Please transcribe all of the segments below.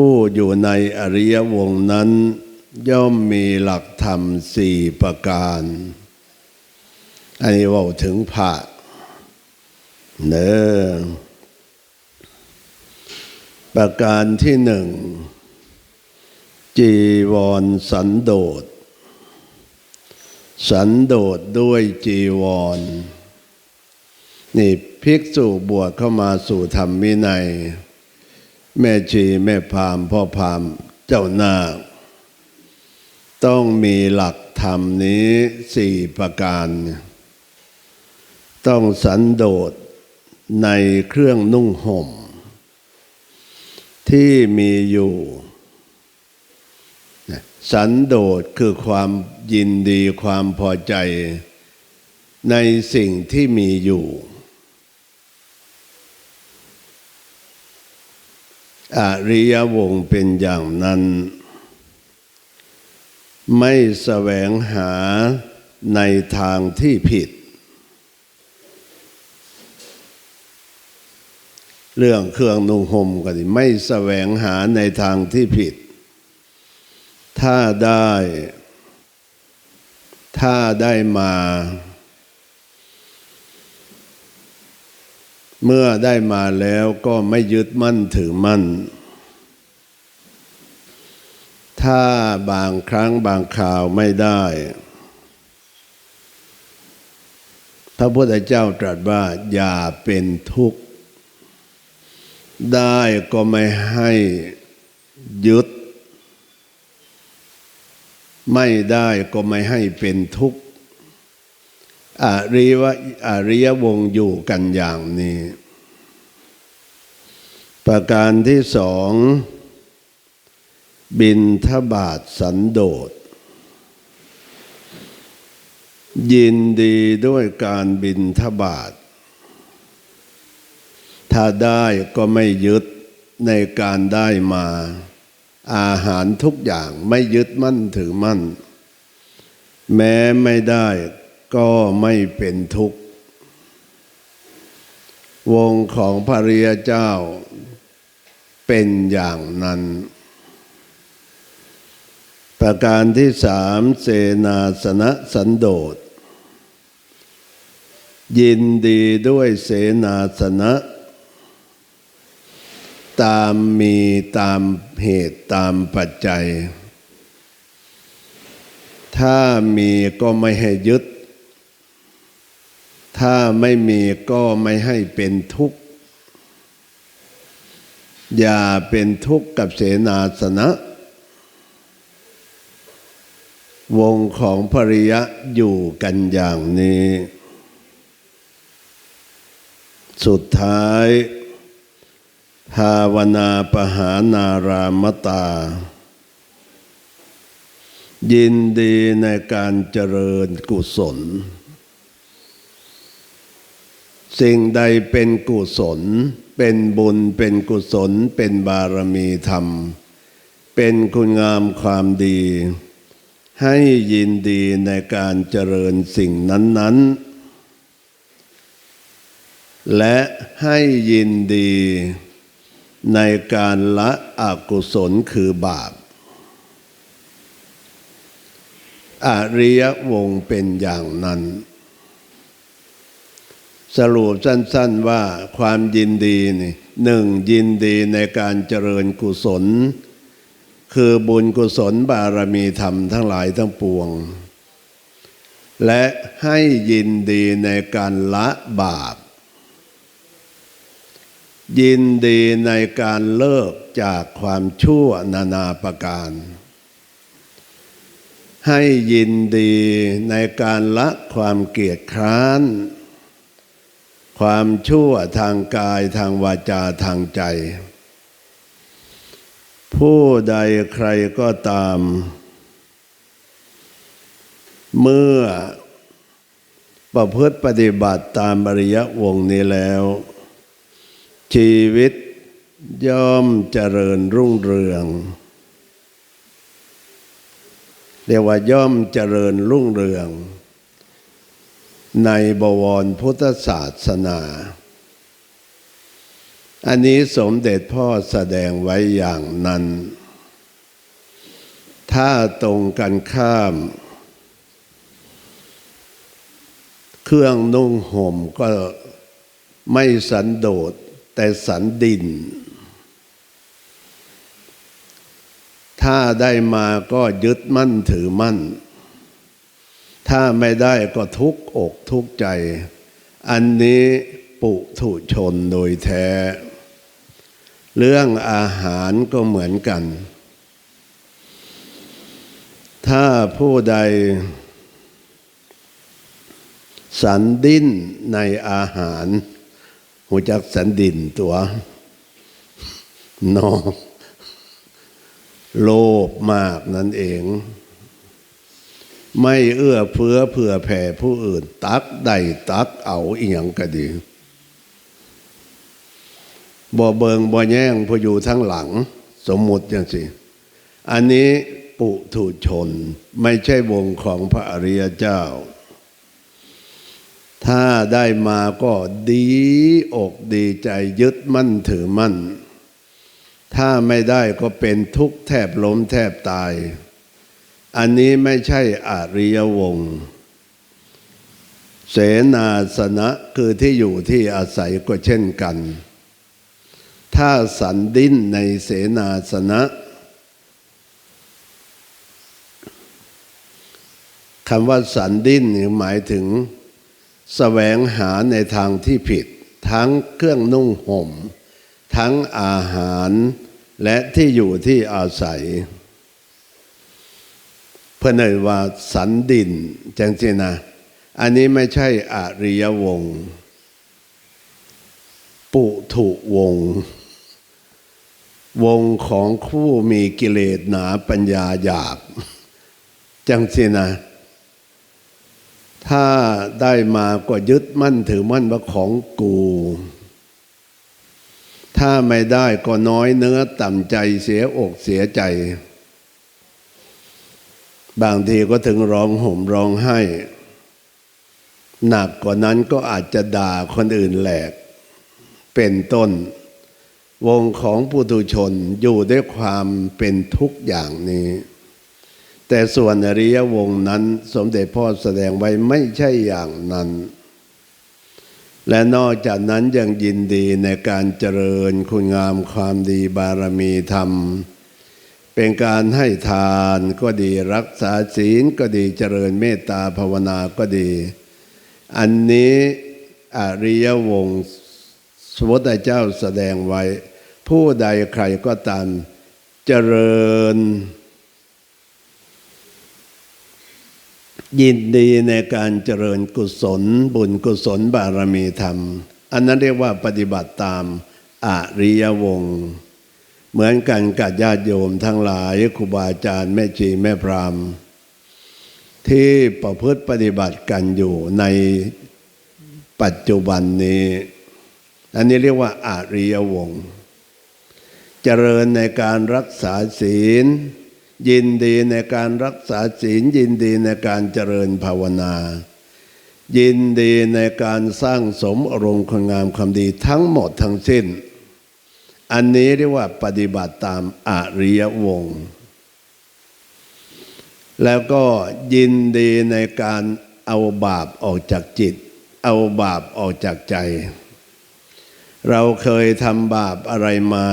ผู้อยู่ในอริยวงนั้น ย่อมมีหลักธรรมสี่ประการ อันนี้ว่าถึงพระเนอประการที่หนึ่ง จีวรสันโดษ สันโดษด้วยจีวร นี่ภิกษุบวชเข้ามาสู่ธรรมวินัย แม่ชีแม่พามพ่อพามเจ้านาคต้องมีหลักธรรมนี้สี่ประการ ต้องสันโดษในเครื่องนุ่งห่ม ที่มีอยู่ สันโดษคือความยินดีความพอใจในสิ่งที่มีอยู่ อริยวงเป็นอย่างนั้น ไม่แสวงหาในทางที่ผิด เรื่องเครื่องนุ่งห่มก็ดีไม่แสวงหาในทางที่ผิด ถ้าได้ ถ้าได้มา เมื่อได้มาแล้วก็ไม่ยึดมั่นถือมั่น ถ้าบางครั้งบางข่าวไม่ได้ พระพุทธเจ้าตรัสว่าอย่าเป็นทุกข์ ได้ก็ไม่ให้ยึด ไม่ได้ก็ไม่ให้เป็นทุกข์ อริวะอริยวงอยู่กันอย่างนี้ ประการที่สอง บินทบาทสันโดษ ยินดีด้วยการบินทบาท ถ้าได้ก็ไม่ยึดในการได้มา อาหารทุกอย่างไม่ยึดมั่นถือมั่น แม้ไม่ได้ ก็ไม่เป็นทุกข์ วงของพระริยเจ้า เป็นอย่างนั้น ประการที่สามเสนาสนะสันโดษ ยินดีด้วยเสนาสนะ ตามมีตามเหตุตามปัจจัย ถ้ามีก็ไม่ให้ยึด ถ้าไม่มีก็ไม่ให้เป็นทุกข์ อย่าเป็นทุกข์กับเสนาสนะ วงของภริยะอยู่กันอย่างนี้ สุดท้าย ภาวนาปหานารามตา ยินดีในการเจริญกุศล สิ่งใดเป็นกุศล เป็นบุญเป็นกุศล เป็นบารมีธรรม เป็นคุณงามความดี ให้ยินดีในการเจริญสิ่งนั้น ๆ และให้ยินดีในการละอกุศลคือบาปอริยวงเป็นอย่างนั้น สรุปสั้น ๆว่าความยินดีนี่หนึ่งยินดีในการเจริญกุศล คือบุญกุศลบารมีธรรมทั้งหลายทั้งปวง และให้ยินดีในการละบาป ยินดีในการเลิกจากความชั่วนานาประการ ให้ยินดีในการละความเกียจคร้าน ความชั่วทางกายทางวาจาทางใจ ผู้ใดใครก็ตาม เมื่อประพฤติปฏิบัติตามบริยวงนี้แล้ว ชีวิตย่อมเจริญรุ่งเรือง เรียกว่าย่อมเจริญรุ่งเรือง ในบวรพุทธศาสนา อันนี้สมเด็จพ่อแสดงไว้อย่างนั้น ถ้าตรงกันข้าม เครื่องนุ่งห่มก็ไม่สันโดษแต่สันดิน ถ้าได้มาก็ยึดมั่นถือมั่น ถ้าไม่ได้ก็ทุกอกทุกใจ อันนี้ปุถุชนโดยแท้ เรื่องอาหารก็เหมือนกัน ถ้าผู้ใด สันดิ้นในอาหารหูจักสันดินตัวนอโลภมากนั่นเอง ไม่เอื้อเฟื้อเผื่อแผ่ผู้อื่น ตักได้ตักเอาอีหยังก็ดี บ่เบิงบ่แย่งพออยู่ทั้งหลัง สมมุติอย่างสิ อันนี้ปุถุชนไม่ใช่วงของพระอริยเจ้า ถ้าได้มาก็ดีอกดีใจยึดมั่นถือมั่น ถ้าไม่ได้ก็เป็นทุกข์แทบล้มแทบตาย อันนี้ไม่ใช่อริยวงศ์เสนาสนะคือที่อยู่ที่อาศัยก็เช่นกัน ถ้าสันดิ้นในเสนาสนะคำว่าสันดิ้นหมายถึงแสวงหาในทางที่ผิด ทั้งเครื่องนุ่งห่ม ทั้งอาหารและที่อยู่ที่อาศัย พื่อนเอ่ยว่าสันดินจังสินะ อันนี้ไม่ใช่อริยวง ปุถุวง วงของคู่มีกิเลสหนาปัญญาหยาบ จังสินะ ถ้าได้มาก็ยึดมั่นถือมั่นว่าของกู ถ้าไม่ได้ก็น้อยเนื้อต่ำใจเสียอกเสียใจ บางทีก็ถึงร้องห่มร้องไห้ หนักกว่านั้นก็อาจจะด่าคนอื่นแหลก เป็นต้น วงของปุถุชนอยู่ด้วยความเป็นทุกอย่างนี้ แต่ส่วนอริยวงนั้นสมเด็จพ่อแสดงไว้ไม่ใช่อย่างนั้น และนอกจากนั้นยังยินดีในการเจริญคุณงามความดีบารมีธรรม เป็นการให้ทานก็ดีรักษาศีลก็ดีเจริญเมตตาภาวนาก็ดี อันนี้อริยวงศ์สมมติเจ้าแสดงไว้ ผู้ใดใครก็ตามเจริญ ยินดีในการเจริญกุศล บุญกุศลบารมีธรรม อันนั้นเรียกว่าปฏิบัติตามอริยวงศ์ เหมือนกันกับญาติโยมทั้งหลายครูบาอาจารย์แม่ชีแม่พรามที่ประพฤติปฏิบัติกันอยู่ในปัจจุบันนี้ อันนี้เรียกว่าอาริยวงศ์เจริญในการรักษาศีล ยินดีในการรักษาศีล ยินดีในการเจริญภาวนา ยินดีในการสร้างสมอารมณ์คุณงามความดีทั้งหมดทั้งสิ้น อันนี้เรียกว่าปฏิบัติตามอริยวงศ์แล้วก็ยินดีในการเอาบาปออกจากจิต เอาบาปออกจากใจ เราเคยทำบาปอะไรมา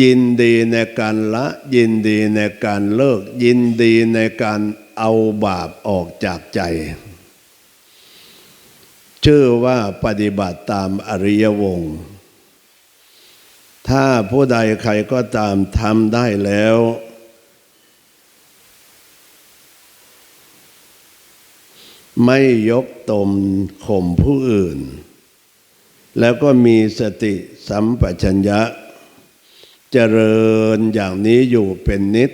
ยินดีในการละ ยินดีในการเลิก ยินดีในการเอาบาปออกจากใจ ชื่อว่าปฏิบัติตามอริยวงศ์ ถ้าผู้ใดใครก็ตามทำได้แล้ว ไม่ยกตมข่มผู้อื่น แล้วก็มีสติสัมปชัญญะ เจริญอย่างนี้อยู่เป็นนิด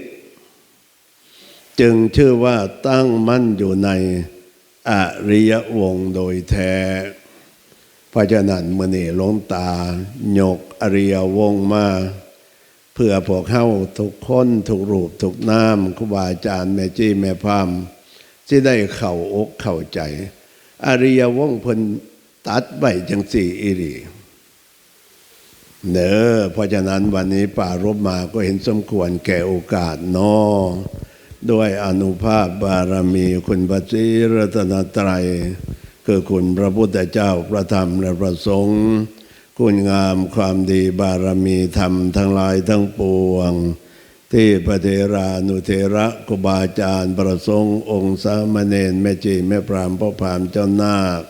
จึงชื่อว่าตั้งมั่นอยู่ในอริยวงโดยแท้ ราะฉะนั้นมื่อนี่หลวงตาหยกอริยวงมา เพื่อพวกเข้าทุกคนทุกรูปทุกนามครูบาอาจารย์แม่จี้แม่พามที่ได้เข่าอกเข้าใจ อริยวงพนตัดไว้จังสี่อีหลีเนอเพราะฉะนั้นวันนี้ป่ารบมาก็เห็นสมควรแก่โอกาสนอด้วยอนุภาพบารมีคุณพระศรีรัตนตรัย คือคุณพระพุทธเจ้าพระธรรมและพระสงฆ์คุณงามความดีบารมีธรรมทั้งหลายทั้งปวง ที่พระเทรานุเทระกุบาอาจารย์ประสงค์องค์สามเณรแม่จีแม่พรามพ่อพรามเจ้านาค